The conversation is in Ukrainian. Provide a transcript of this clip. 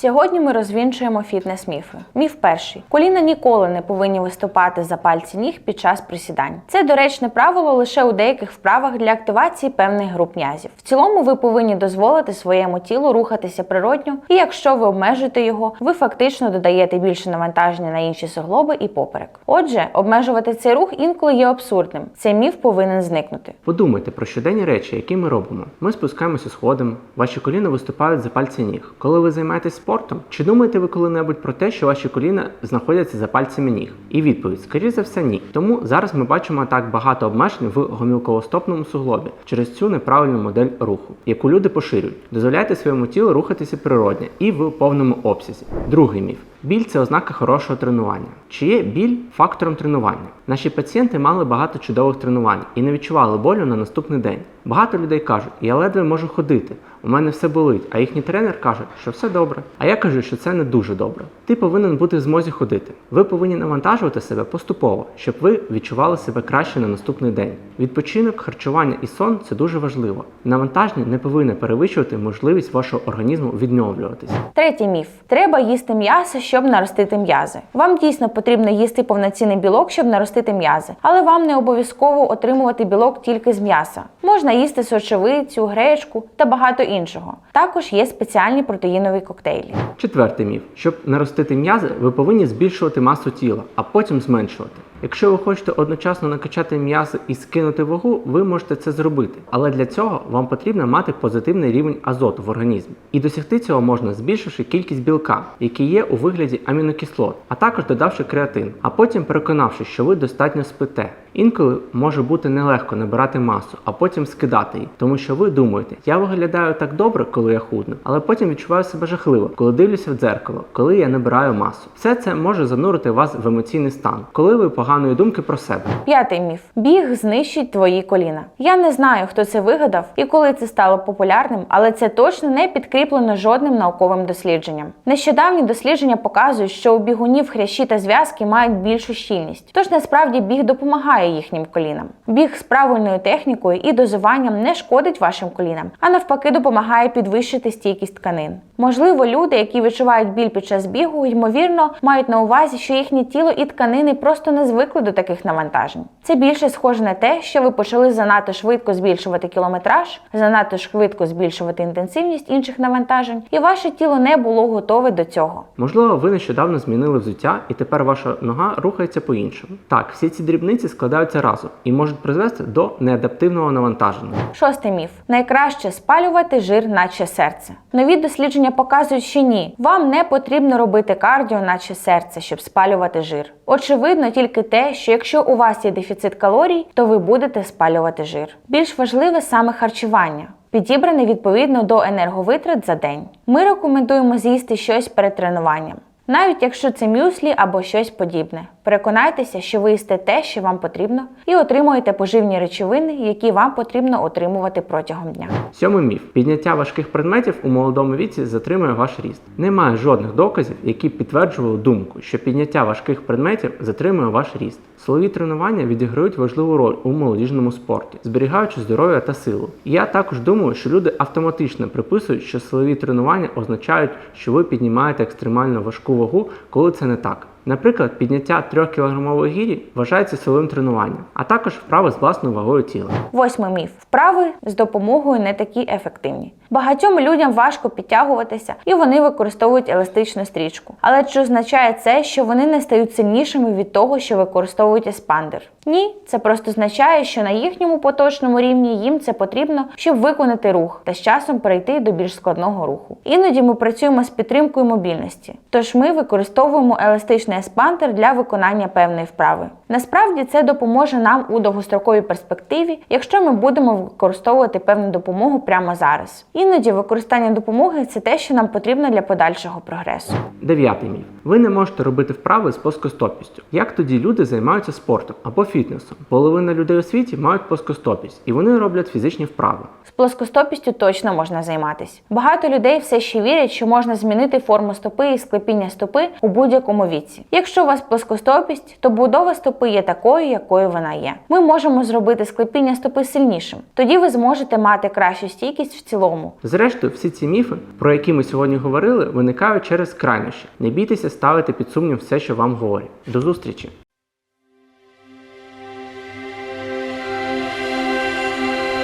Сьогодні ми розвінчуємо фітнес-міфи. Міф перший: коліна ніколи не повинні виступати за пальці ніг під час присідань. Це доречне правило лише у деяких вправах для активації певних груп м'язів. В цілому ви повинні дозволити своєму тілу рухатися природньо, і якщо ви обмежуєте його, ви фактично додаєте більше навантаження на інші суглоби і поперек. Отже, обмежувати цей рух інколи є абсурдним. Цей міф повинен зникнути. Подумайте про щоденні речі, які ми робимо. Ми спускаємося сходом, ваші коліна виступають за пальці ніг. Коли ви займаєтесь спортом, чи думаєте ви коли-небудь про те, що ваші коліна знаходяться за пальцями ніг? І відповідь, скоріше за все, ні. Тому зараз ми бачимо так багато обмежень в гомілковостопному суглобі через цю неправильну модель руху, яку люди поширюють. Дозволяйте своєму тілу рухатися природньо і в повному обсязі. Другий міф. Біль це ознака хорошого тренування. Чи є біль фактором тренування? Наші пацієнти мали багато чудових тренувань і не відчували болю на наступний день. Багато людей кажуть, я ледве можу ходити, у мене все болить, а їхній тренер каже, що все добре. А я кажу, що це не дуже добре. Ти повинен бути в змозі ходити. Ви повинні навантажувати себе поступово, щоб ви відчували себе краще на наступний день. Відпочинок, харчування і сон це дуже важливо. Навантаження не повинне перевищувати можливість вашого організму відновлюватися. Третій міф: треба їсти м'ясо, щоб наростити м'язи. Вам дійсно потрібно їсти повноцінний білок, щоб наростити м'язи, але вам не обов'язково отримувати білок тільки з м'яса. Можна їсти сочевицю, гречку та багато іншого. Також є спеціальні протеїнові коктейлі. Четвертий міф: щоб наростити м'язи, ви повинні збільшувати масу тіла, а потім зменшувати. Якщо ви хочете одночасно накачати м'ясо і скинути вагу, ви можете це зробити. Але для цього вам потрібно мати позитивний рівень азоту в організмі. І досягти цього можна збільшивши кількість білка, який є у вигляді амінокислот, а також додавши креатин, а потім переконавши, що ви достатньо спите. Інколи може бути нелегко набирати масу, а потім скидати її, тому що ви думаєте, я виглядаю так добре, коли я худну, але потім відчуваю себе жахливо, коли дивлюся в дзеркало, коли я набираю масу. Все це може занурити вас в емоційний стан, коли ви поганої думки про себе. П'ятий міф: біг знищить твої коліна. Я не знаю, хто це вигадав і коли це стало популярним, але це точно не підкріплено жодним науковим дослідженням. Нещодавні дослідження показують, що у бігунів хрящі та зв'язки мають більшу щільність. Тож насправді біг допомагає їхнім колінам. Біг з правильною технікою і дозуванням не шкодить вашим колінам, а навпаки, допомагає підвищити стійкість тканин. Можливо, люди, які відчувають біль під час бігу, ймовірно, мають на увазі, що їхнє тіло і тканини просто не звикли до таких навантажень. Це більше схоже на те, що ви почали занадто швидко збільшувати кілометраж, занадто швидко збільшувати інтенсивність інших навантажень, і ваше тіло не було готове до цього. Можливо, ви нещодавно змінили взуття, і тепер ваша нога рухається по-іншому. Так, всі ці дрібниці складаються разом і можуть призвести до неадаптивного навантаження. Шостий міф: найкраще спалювати жир, наче серце. Нові дослідження показують, що ні, вам не потрібно робити кардіо, наче серце, щоб спалювати жир. Очевидно, тільки те, що якщо у вас є дефіцит калорій, то ви будете спалювати жир. Більш важливе саме харчування. Підібране відповідно до енерговитрат за день. Ми рекомендуємо з'їсти щось перед тренуванням, навіть якщо це мюслі або щось подібне. Переконайтеся, що ви їсте те, що вам потрібно, і отримуєте поживні речовини, які вам потрібно отримувати протягом дня. Сьомий міф: підняття важких предметів у молодому віці затримує ваш ріст. Немає жодних доказів, які підтверджували думку, що підняття важких предметів затримує ваш ріст. Силові тренування відіграють важливу роль у молодіжному спорті, зберігаючи здоров'я та силу. Я також думаю, що люди автоматично приписують, що силові тренування означають, що ви піднімаєте екстремально важку вагу, коли це не так. Наприклад, підняття 3-кілограмової гірі вважається силовим тренуванням, а також вправи з власною вагою тіла. Восьмий міф: вправи з допомогою не такі ефективні. Багатьом людям важко підтягуватися, і вони використовують еластичну стрічку. Але чи означає це, що вони не стають сильнішими від того, що використовують еспандер? Ні, це просто означає, що на їхньому поточному рівні їм це потрібно, щоб виконати рух та з часом перейти до більш складного руху. Іноді ми працюємо з підтримкою мобільності, тож ми використовуємо еластичний еспандер для виконання певної вправи. Насправді це допоможе нам у довгостроковій перспективі, якщо ми будемо використовувати певну допомогу прямо зараз. Іноді використання допомоги це те, що нам потрібно для подальшого прогресу. Дев'ятий міф. Ви не можете робити вправи з плоскостопістю. Як тоді люди займаються спортом або фітнесом? Половина людей у світі мають плоскостопість, і вони роблять фізичні вправи. З плоскостопістю точно можна займатися. Багато людей все ще вірять, що можна змінити форму стопи і склепіння стопи у будь-якому віці. Якщо у вас плоскостопість, то будова стопи є такою, якою вона є. Ми можемо зробити склепіння стопи сильнішим. Тоді ви зможете мати кращу стійкість в цілому. Зрештою, всі ці міфи, про які ми сьогодні говорили, виникають через крайнощі. Не бійтеся ставити під сумнів все, що вам говорять. До зустрічі!